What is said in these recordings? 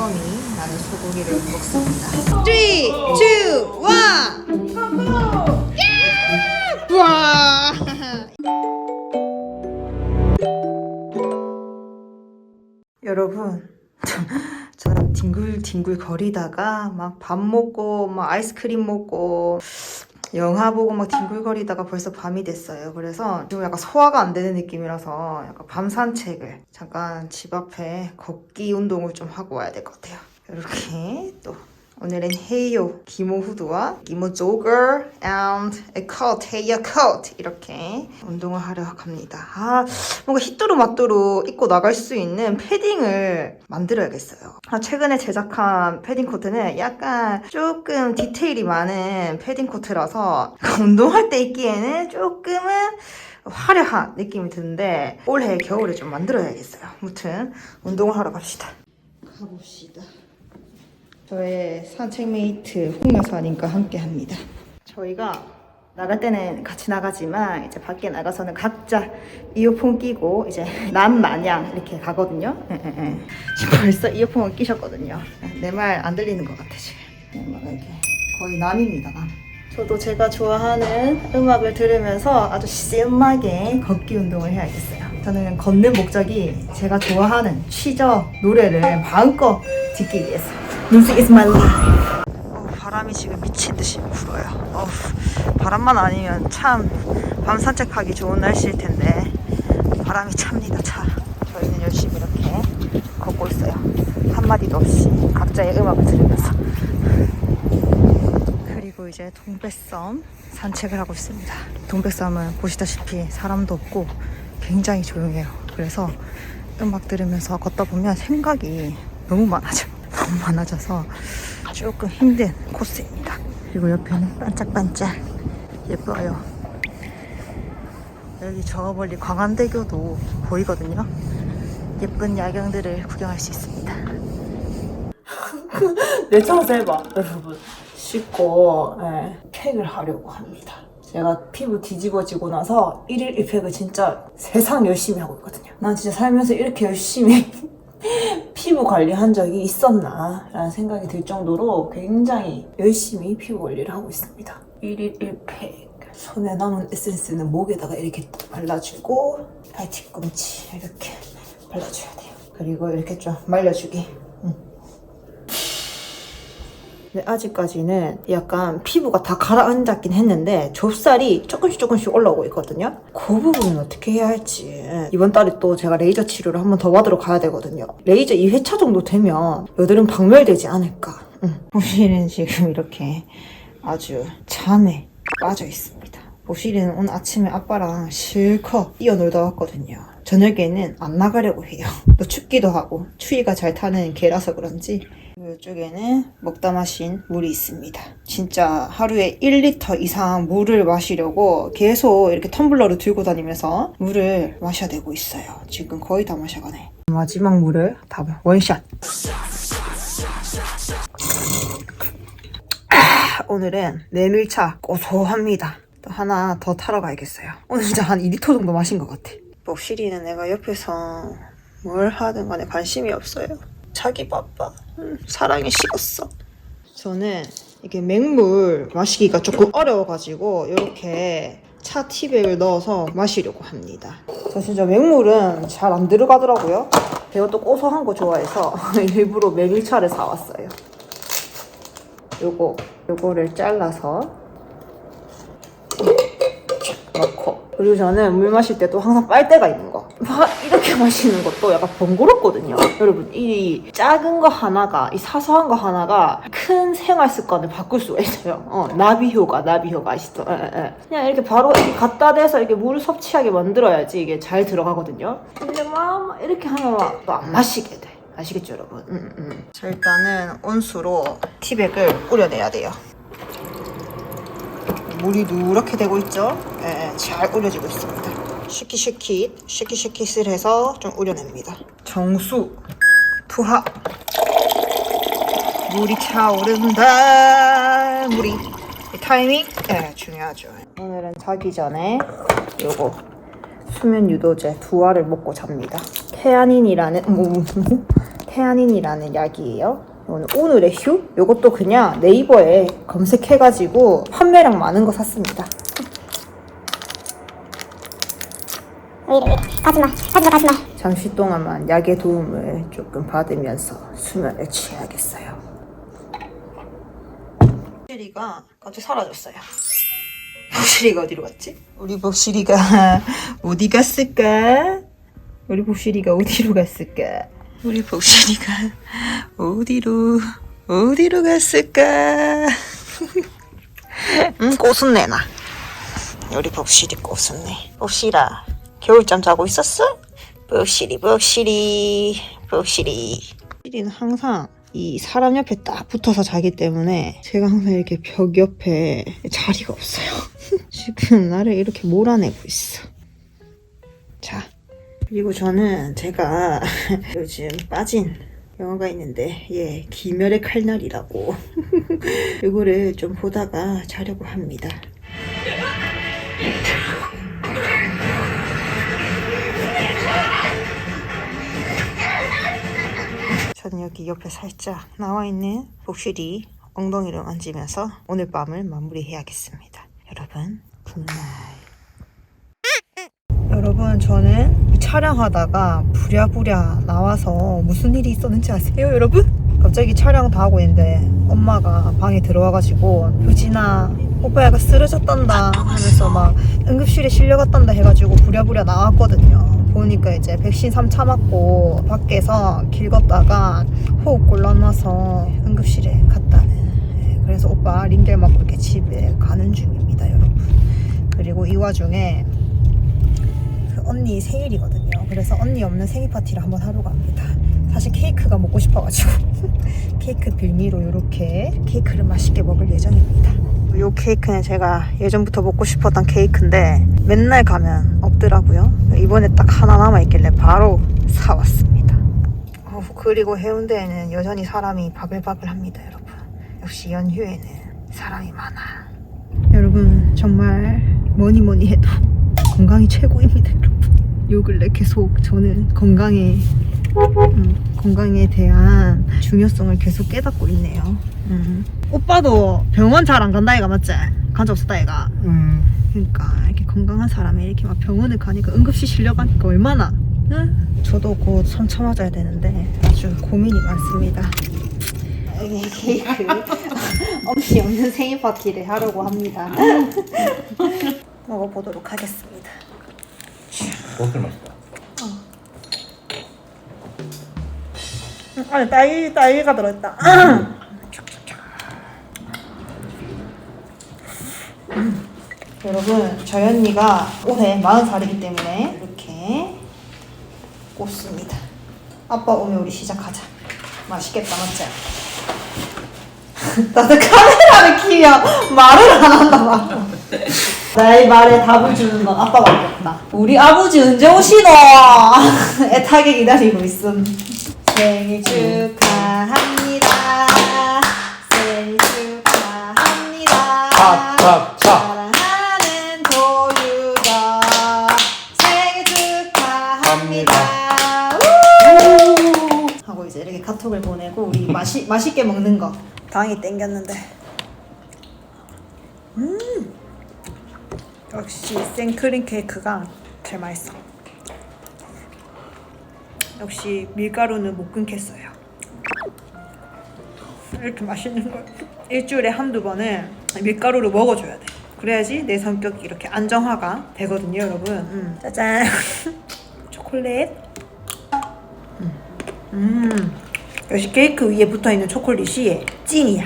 처음이 나는 소고기를 먹습니다. 3, 2, 1! 와! 여러분, 저는 뒹굴뒹굴 거리다가 막 밥 먹고 막 아이스크림 먹고 영화 보고 막 뒹굴거리다가 벌써 밤이 됐어요. 그래서 지금 약간 소화가 안 되는 느낌이라서 약간 밤 산책을 잠깐 집 앞에 걷기 운동을 좀 하고 와야 될 것 같아요. 이렇게 또 오늘은 헤이요 기모 후드와 기모 조거 and a coat, 헤이어 coat 이렇게 운동을 하려 합니다. 아 뭔가 히뚜루 마뚜루 입고 나갈 수 있는 패딩을 만들어야겠어요. 아, 최근에 제작한 패딩 코트는 약간 조금 디테일이 많은 패딩 코트라서 운동할 때 입기에는 조금은 화려한 느낌이 드는데 올해 겨울에 좀 만들어야겠어요. 아무튼 운동을 하러 갑시다. 가봅시다. 저의 산책 메이트 홍여사님과 함께 합니다. 저희가 나갈 때는 같이 나가지만 이제 밖에 나가서는 각자 이어폰 끼고 이제 남 마냥 이렇게 가거든요. 예, 예, 예. 지금 벌써 이어폰을 끼셨거든요. 내 말 안 들리는 것 같아 지금. 막 이렇게 거의 남입니다 남. 저도 제가 좋아하는 음악을 들으면서 아주 심하게 걷기 운동을 해야겠어요. 저는 걷는 목적이 제가 좋아하는 취저 노래를 마음껏 듣기 위해서. Music is my life. 어, 바람이 지금 미친 듯이 불어요. 어, 바람만 아니면 참 밤 산책하기 좋은 날씨일 텐데 바람이 찹니다. 차. 저희는 열심히 이렇게 걷고 있어요. 한 마디도 없이 각자의 음악을 들으면서. 그리고 이제 동백섬 산책을 하고 있습니다. 동백섬은 보시다시피 사람도 없고 굉장히 조용해요. 그래서 음악 들으면서 걷다 보면 생각이 너무 많아져. 너무 많아져서 조금 힘든 코스입니다. 그리고 옆에는 반짝반짝 예뻐요. 여기 저 멀리 광안대교도 보이거든요. 예쁜 야경들을 구경할 수 있습니다. 내 청소해봐 여러분 씻고 예, 팩을 하려고 합니다 제가 피부 뒤집어지고 나서 1일 1팩을 진짜 세상 열심히 하고 있거든요 난 진짜 살면서 이렇게 열심히 피부 관리한 적이 있었나 라는 생각이 들 정도로 굉장히 열심히 피부 관리를 하고 있습니다. 1일 1팩 손에 남은 에센스는 목에다가 이렇게 발라주고 발 뒤꿈치 이렇게 발라줘야 돼요. 그리고 이렇게 좀 말려주기 근데 아직까지는 약간 피부가 다 가라앉았긴 했는데 좁쌀이 조금씩 조금씩 올라오고 있거든요. 그 부분은 어떻게 해야 할지 이번 달에 또 제가 레이저 치료를 한 번 더 받으러 가야 되거든요. 레이저 2회차 정도 되면 여드름 박멸되지 않을까. 응. 보시는 지금 이렇게 아주 잠에 빠져 있습니다. 보시는 오늘 아침에 아빠랑 실컷 뛰어놀다 왔거든요. 저녁에는 안 나가려고 해요. 또 춥기도 하고 추위가 잘 타는 개라서 그런지 이쪽에는 먹다 마신 물이 있습니다. 진짜 하루에 1리터 이상 물을 마시려고 계속 이렇게 텀블러를 들고 다니면서 물을 마셔야 되고 있어요. 지금 거의 다 마셔가네. 마지막 물을 다 원샷. 아, 오늘은 메밀차 고소합니다. 또 하나 더 타러 가야겠어요. 오늘 진짜 한 2리터 정도 마신 것 같아. 목시리는 내가 옆에서 뭘 하든 간에 관심이 없어요. 자기 바빠. 음, 사랑이 식었어. 저는 이게 맹물 마시기가 조금 어려워가지고 이렇게 차 티백을 넣어서 마시려고 합니다. 저 진짜 맹물은 잘 안 들어가더라고요. 제가 또 고소한 거 좋아해서 일부러 메밀차를 사왔어요. 요거, 요거를 잘라서 넣고 그리고 저는 물 마실 때도 항상 빨대가 있는 거. 막 이렇게 마시는 것도 약간 번거롭거든요. 여러분, 이 작은 거 하나가, 이 사소한 거 하나가 큰 생활 습관을 바꿀 수가 있어요. 어, 나비 효과, 나비 효과 아시죠? 예, 예, 예. 그냥 이렇게 바로 이렇게 갖다 대서 이렇게 물을 섭취하게 만들어야지 이게 잘 들어가거든요. 근데 막 이렇게 하면 막 또 안 마시게 돼. 아시겠죠, 여러분? 음, 음. 자, 일단은 온수로 티백을 우려내야 돼요. 물이 누렇게 되고 있죠? 예, 잘 우려지고 있습니다. 쉐킷쉐킷, 쉐킷쉐킷을 해서 좀 우려냅니다. 정수, 투하. 물이 차오른다. 물이. 이 타이밍? 예, 중요하죠. 오늘은 자기 전에 요거 수면 유도제 두 알을 먹고 잡니다. 테아닌이라는 뭐, 뭐, 뭐, 테아닌이라는 약이에요. 오늘의 휴? 이것도 그냥 네이버에 검색해가지고 판매량 많은 거 샀습니다. 가지마 가지마 가지마 잠시 동안만 약의 도움을 조금 받으면서 수면에 취하겠어요. 복실이가 갑자기 사라졌어요. 복실이가 어디로 갔지? 우리 복실이가 어디 갔을까? 우리 복실이가 어디로 갔을까? 우리 복실이가 어디로 어디로 갔을까? 음, 꽃은 내놔. 우리 복실이 꽃은 내. 복실아, 겨울잠 자고 있었어? 복실이 복실이 복실이 복실이는 항상 이 사람 옆에 딱 붙어서 자기 때문에 제가 항상 이렇게 벽 옆에 자리가 없어요 지금 나를 이렇게 몰아내고 있어 자 그리고 저는 제가 요즘 빠진 영화가 있는데 예 기멸의 칼날이라고 이거를 좀 보다가 자려고 합니다 저는 여기 옆에 살짝 나와 있는 복실이 엉덩이를 만지면서 오늘 밤을 마무리해야겠습니다. 여러분, 굿나잇. 여러분, 저는 촬영하다가 부랴부랴 나와서 무슨 일이 있었는지 아세요, 여러분? 갑자기 촬영 다 하고 있는데 엄마가 방에 들어와가지고 효진아 오빠 애가 쓰러졌단다 하면서 막 응급실에 실려갔단다 해가지고 부랴부랴 나왔거든요. 보니까 이제 백신 3차 맞고 밖에서 길 걷다가 호흡 곤란나서 응급실에 갔다는. 예, 그래서 오빠 링겔 맞고 이렇게 집에 가는 중입니다, 여러분. 그리고 이 와중에 그 언니 생일이거든요. 그래서 언니 없는 생일 파티를 한번 하러 갑니다. 사실 케이크가 먹고 싶어가지고 케이크 빌미로 이렇게 케이크를 맛있게 먹을 예정입니다. 이 케이크는 제가 예전부터 먹고 싶었던 케이크인데 맨날 가면 없더라고요. 이번에 딱 하나 남아있길래 바로 사왔습니다. 어, 그리고 해운대에는 여전히 사람이 바글바글합니다, 여러분. 역시 연휴에는 사람이 많아. 여러분 정말 뭐니 뭐니 해도 건강이 최고입니다, 여러분. 요 근래 계속 저는 건강에 음, 건강에 대한 중요성을 계속 깨닫고 있네요. 음. 오빠도 병원 잘 안 간다 이가 맞지? 간적 없었다 이가. 음, 그러니까 이렇게 건강한 사람이 이렇게 막 병원을 가니까 응급실 실려가니까 얼마나 응? 저도 곧 3차 맞아야 되는데 아주 고민이 많습니다. 여기 케이크 엄씨 없는 생일 파티를 하려고 합니다. 먹어보도록 하겠습니다. 버슬 맛있다. 아니 딸기 딸기가 들어있다. 음. 여러분 저희 언니가 올해 40살이기 때문에 이렇게 꽂습니다. 아빠 오면 우리 시작하자. 맛있겠다 맞지? 나도 카메라를 키면 말을 안 한다 말. 나의 말에 답을 주는 건 아빠밖에 없다. 우리 아버지 언제 오시노? 애타게 기다리고 있음. 생일 축하합니다. 생일 축하합니다. 차, 차, 차. 사랑하는 도유가 생일 축하합니다. 우! 하고 이제 이렇게 카톡을 보내고 우리 맛이 맛있게 먹는 거 당이 땡겼는데. 역시 생크림 케이크가 제일 맛있어. 역시 밀가루는 못 끊겠어요. 이렇게 맛있는 걸 일주일에 한두 번은 밀가루를 먹어줘야 돼. 그래야지 내 성격이 이렇게 안정화가 되거든요, 여러분. 음. 짜잔. 초콜릿. 음. 음. 역시 케이크 위에 붙어 있는 초콜릿이 찐이야.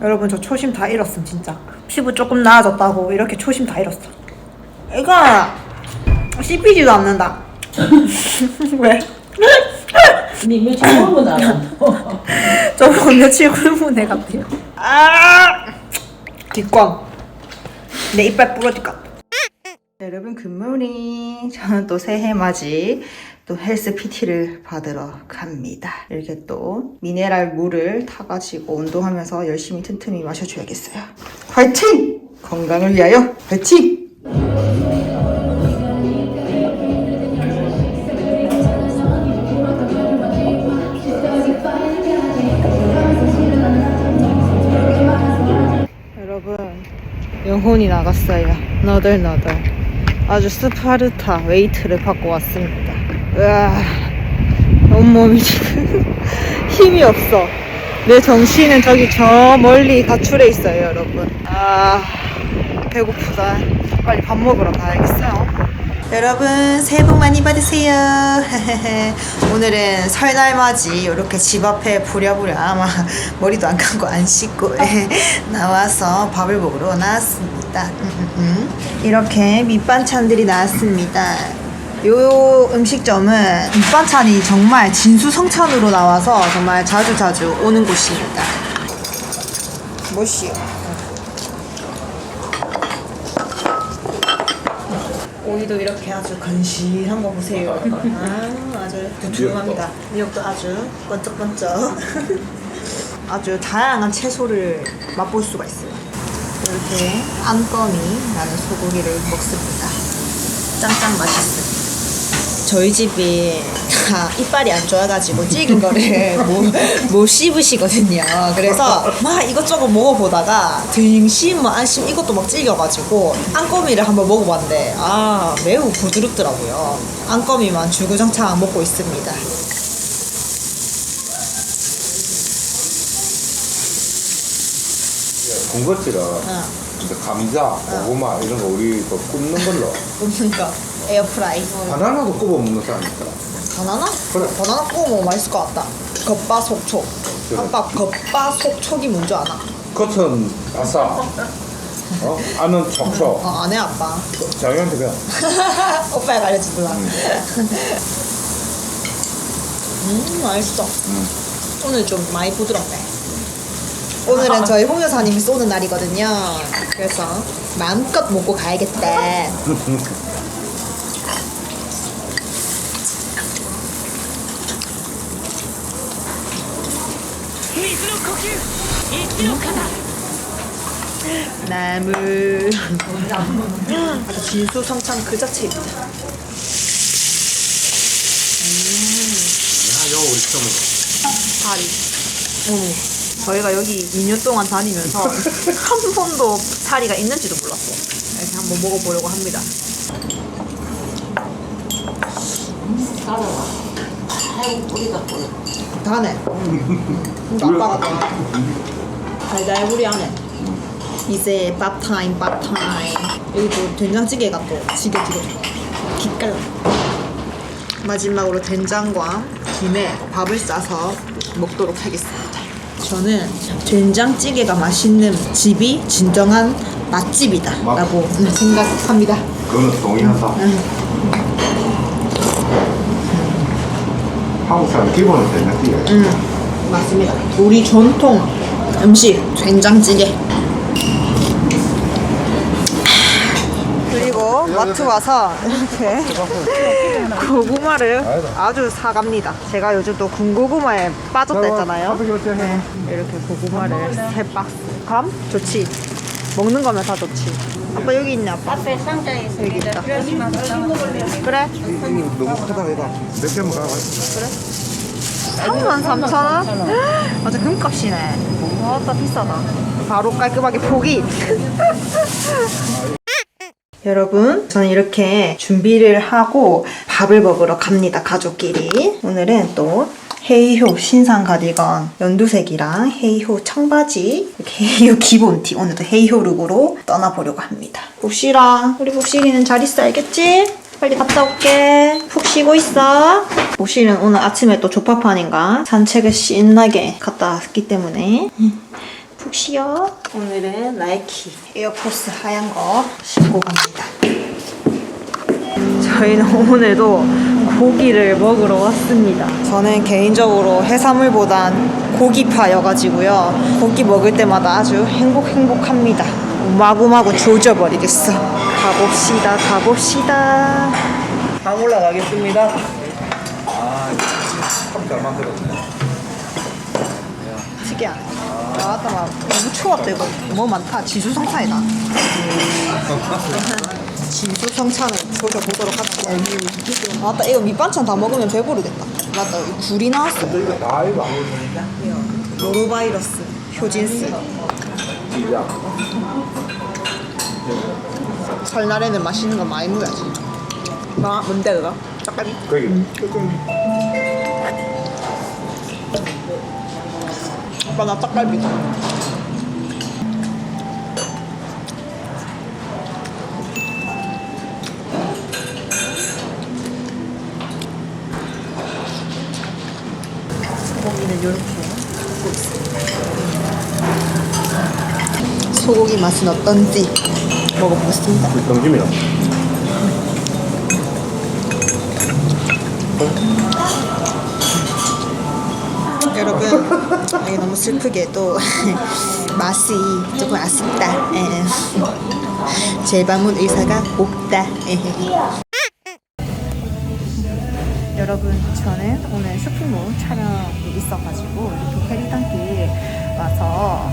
여러분 저 초심 다 잃었음 진짜. 피부 조금 나아졌다고 이렇게 초심 다 잃었어. 이거 씹히지도 않는다. 왜? 니 며칠 굶은 안 저번 며칠 굶은 애 같아요. 아! 뒷광. 내 이빨 부러질 것 같아. 여러분 굿모닝. 저는 또 새해 맞이 또 헬스 PT를 받으러 갑니다. 이렇게 또 미네랄 물을 타가지고 운동하면서 열심히 틈틈이 마셔줘야겠어요. 화이팅! 건강을 위하여 화이팅! 여러분 영혼이 나갔어요 너덜너덜 아주 스파르타 웨이트를 받고 왔습니다 으아, 온몸이 지금 힘이 없어. 내 정신은 저기 저 멀리 가출해 있어요, 여러분. 아, 배고프다. 빨리 밥 먹으러 가야겠어요. 여러분 새해 복 많이 받으세요. 오늘은 설날 맞이 이렇게 집 앞에 부랴부랴 막 머리도 안 감고 안 씻고 나와서 밥을 먹으러 나왔습니다. 음, 음, 음. 이렇게 밑반찬들이 나왔습니다. 요 음식점은 밑반찬이 정말 진수성찬으로 나와서 정말 자주 자주 오는 곳입니다. 뭐시요? 오이도 이렇게 아주 건실한 거 보세요. 아, 아주 두툼합니다. 미역도 아주 번쩍번쩍. 아주 다양한 채소를 맛볼 수가 있어요. 이렇게 안껌이 나는 소고기를 먹습니다. 짱짱 맛있습니다. 저희 집이 다 이빨이 안 좋아가지고 질긴 거를 못, 못 씹으시거든요. 그래서 막 이것저것 먹어보다가 등심, 뭐 안심 이것도 막 질겨가지고 안거미를 한번 먹어봤는데 아 매우 부드럽더라고요. 안거미만 주구장창 먹고 있습니다. 군것질은 어, 감자, 고구마 이런 거 우리 그 굽는 걸로 굽는 거 에어프라이. 바나나도 굽어 먹는 사람 있더라. 바나나? 그래. 바나나 구워 먹으면 맛있을 것 같다. 겉바속촉. 그래. 아빠 겉바속촉이 뭔지 아나? 겉은 아싸, 어? 안은 촉촉. 어, 안 해 아빠. 자기한테 그냥 오빠가 알려주더라. 음, 맛있어. 오늘 좀 많이 부드럽네. 오늘은 저희 홍 여사님이 쏘는 날이거든요. 그래서 마음껏 먹고 가야겠다. 나물. 아주 진수성찬 그 자체입니다. 야, 우리 처음 파리. 어머. 저희가 여기 2년 동안 다니면서 한 번도 사리가 있는지도 몰랐어. 이렇게 한번 먹어보려고 합니다. 아이고 뿌리다 뿌리. 다네. 아빠가 다 달달구리하네. 이제 밥 타임 밥 타임. 여기 또 된장찌개가 또 지겨지게 기깔나. 마지막으로 된장과 김에 밥을 싸서 먹도록 하겠습니다. 저는 된장찌개가 맛있는 집이 진정한 맛집이다라고 생각합니다. 그거는 동의한다. 한국 사람 기본은 된장찌개. 음, 맞습니다. 우리 전통 음식 된장찌개. 그리고 마트 와서 이렇게 고구마를 아주 사갑니다. 제가 요즘 또 군고구마에 빠졌다 했잖아요. 네, 이렇게 고구마를 세 박스. 감? 좋지. 먹는 거면 다 좋지. 아빠 여기 있네 아빠. 앞에 상자에 여기 있습니다. 있다. 필요하시면 그래? 너무 크다 이거. 몇 개만 가. 33,000원? 맞아 금값이네 와따 비싸다 바로 깔끔하게 포기 여러분 저는 이렇게 준비를 하고 밥을 먹으러 갑니다 가족끼리. 오늘은 또 헤이효 신상 가디건 연두색이랑 헤이효 청바지 헤이효 기본티 오늘도 헤이효 룩으로 떠나보려고 합니다. 복실아 우리 복실이는 잘 있어 알겠지? 빨리 갔다 올게. 푹 쉬고 있어. 복실은 오늘 아침에 또 조파판인가? 산책을 신나게 갔다 왔기 때문에 푹 쉬어 오늘은 나이키 에어포스 하얀 거 신고 갑니다 저희는 오늘도 고기를 먹으러 왔습니다. 저는 개인적으로 해산물보단 고기파여가지고요. 고기 먹을 때마다 아주 행복 행복합니다. 마구마구 조져버리겠어. 가봅시다, 가봅시다. 방 올라가겠습니다. 참잘 만들었네. 특이하네. 나왔다 막 너무 추웠다 이거. 너무 많다. 지수성찬이다. 진수성찬을 조져보도록 합시다. 맞다 이거 밑반찬 다 먹으면 배부르겠다. 맞다 이 굴이 나왔어. 이거 다 이거 노로바이러스, 효진스. 설날에는 맛있는 거 많이 먹어야지. 나 뭔데 그거? 닭갈비? 거기 오빠 나 닭갈비. 소고기는 이렇게 굽고 있습니다. 소고기 맛은 어떤지 먹어보겠습니다. 등심이다 여러분 이게 너무 슬프게도 맛이 조금 아쉽다 예. 제 방문 의사가 없다 예. 여러분 저는 오늘 쇼핑몰 촬영이 있어가지고 이렇게 페리단길 와서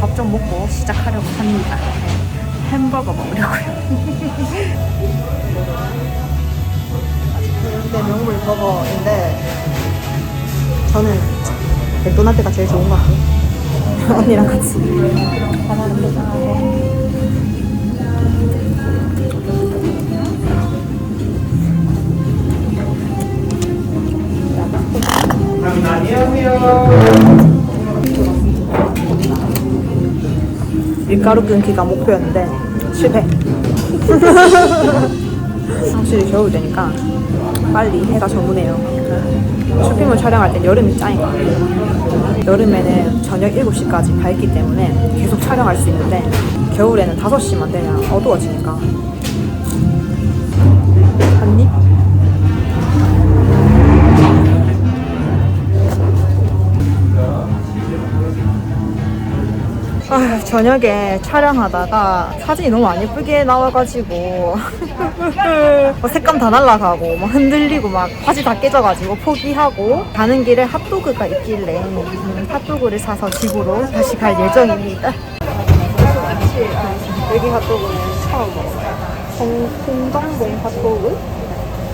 밥 좀 먹고 시작하려고 합니다 예. 햄버거 먹으려고요 내 명물 버거인데 저는 맥도날드가 제일 좋은 것 같아요. 언니랑 같이. 밀가루 끊기가 목표였는데 실패. 확실히 겨울 되니까 빨리 해가 저무네요. 쇼핑몰 촬영할 땐 여름이 짱인 것 같아요. 여름에는 저녁 7시까지 밝기 때문에 계속 촬영할 수 있는데 겨울에는 5시만 되면 어두워지니까 아, 저녁에 촬영하다가 사진이 너무 안 예쁘게 나와가지고 뭐 색감 다 날라가고 막 흔들리고 막 바지 다 깨져가지고 포기하고 가는 길에 핫도그가 있길래 음, 핫도그를 사서 집으로 다시 갈 예정입니다. 여기 핫도그는 처음 먹어요. 송, 송정봉 핫도그?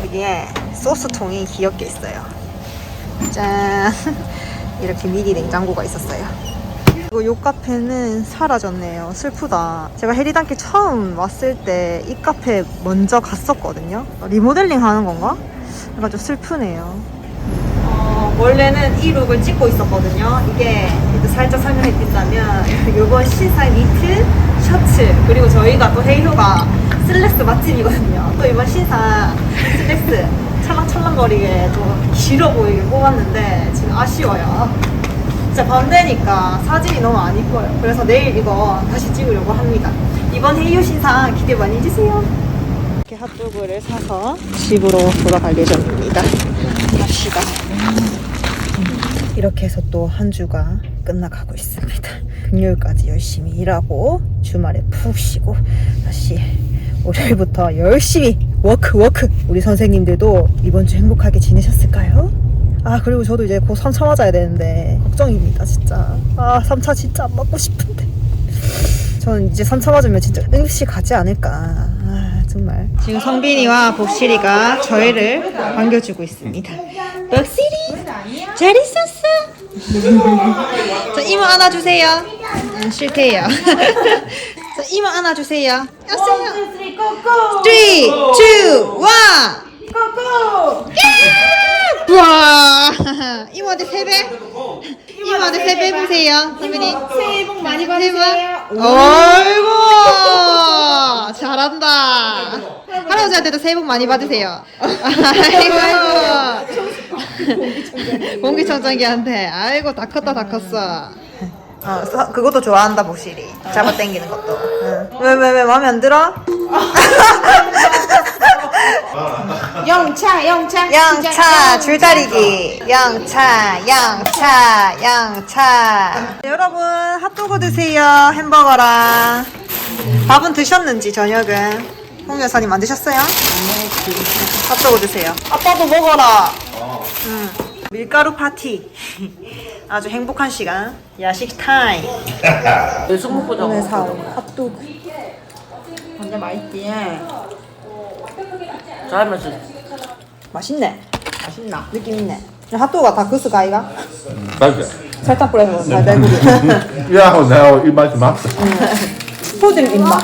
여기에 소스통이 귀엽게 있어요. 짠! 이렇게 미니 냉장고가 있었어요. 요 카페는 사라졌네요. 슬프다. 제가 해리단길 처음 왔을 때 이 카페 먼저 갔었거든요. 리모델링 하는 건가? 약간 좀 슬프네요. 어, 원래는 이 룩을 찍고 있었거든요. 이게 살짝 설명해 드리자면 이번 신사 니트, 셔츠 그리고 저희가 또 헤이로가 슬랙스 맛집이거든요. 또 이번 신사 슬랙스 찰랑찰랑거리게 좀 길어 보이게 뽑았는데 지금 아쉬워요. 진짜 밤 되니까 사진이 너무 안 이뻐요. 그래서 내일 이거 다시 찍으려고 합니다. 이번 헤이오 신상 기대 많이 해주세요. 이렇게 핫도그를 사서 집으로 돌아갈 예정입니다. 갑시다. 이렇게 해서 또 한 주가 끝나가고 있습니다. 금요일까지 열심히 일하고 주말에 푹 쉬고 다시 월요일부터 열심히 워크 워크 우리 선생님들도 이번 주 행복하게 지내셨을까요? 아 그리고 저도 이제 곧 3차 맞아야 되는데 걱정입니다 진짜. 아 3차 진짜 안 맞고 싶은데. 저는 이제 3차 맞으면 진짜 응시 가지 않을까. 아 정말. 지금 성빈이와 복실이가 저희를 반겨주고 있습니다. 복실이 잘 있었어? 자 이모 안아주세요. 음, 싫대요. 자 이모 안아주세요. 왔어요? 3, 2, 1 우와! 이모한테 세배? 이모한테 세배 보세요 선배님. 새해 복 많이 받으세요. 어이구 잘한다. 할아버지한테도 새해 복 많이 받으세요. 아이고! 공기청정기한테. 아이고 다 컸다 다 컸어. 어, 서- 그것도 좋아한다 복실이 잡아 당기는 것도. 왜왜왜 마음에 안 들어? 영차 영차 양차 줄다리기. 양차 양차 양차. 여러분 핫도그 드세요 햄버거랑. 밥은 드셨는지 저녁은? 홍 여사님 안 드셨어요? 핫도그 드세요. 아빠도 먹어라. 응. 밀가루 파티. 아주 행복한 시간. 야식 타임. 내 숙묵보자 오늘 사온 핫도그. 완전 맛있지 잘하면서 맛있네 맛있나 느낌 있네 핫도그가 다 그스가 아이가? 맞아 설탕 뿌려서 달달구리 이하고 내가 이 맛이 맞어 초딩 입맛.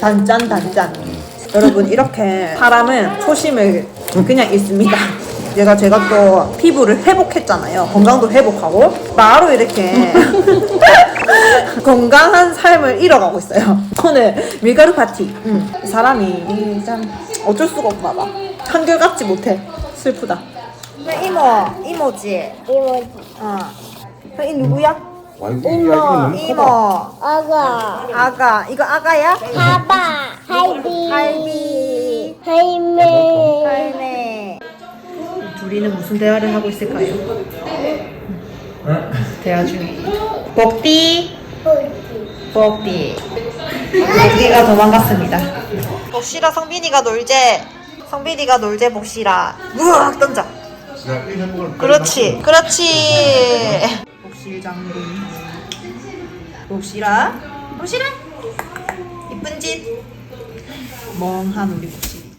단짠 단짠. 여러분 이렇게 사람은 초심을 그냥 있습니다. 제가 제가 또 피부를 회복했잖아요. 건강도 회복하고 바로 이렇게 건강한 삶을 이뤄가고 있어요. 오늘 밀가루 파티. 음, 이 사람이 참 어쩔 수가 없나 봐. 한결같지 못해. 슬프다. 이모, 이모지. 이모지. 어. 이 누구야? 와 이거 너무 커. 이모. 아가. 아가. 이거 아가야? 아빠. 할비. 할비. 할매. 할매. 둘이는 무슨 대화를 하고 있을까요? 대화 중에. 복디. 복디. 복디 가 도망갔습니다. 복시라 성빈이가 놀재. 성빈이가 놀재 복시라. 우악 던져. 그렇지. 그렇지. 복실 장군. 복시라. 복시라. 이쁜 짓. 멍한 우리 복시.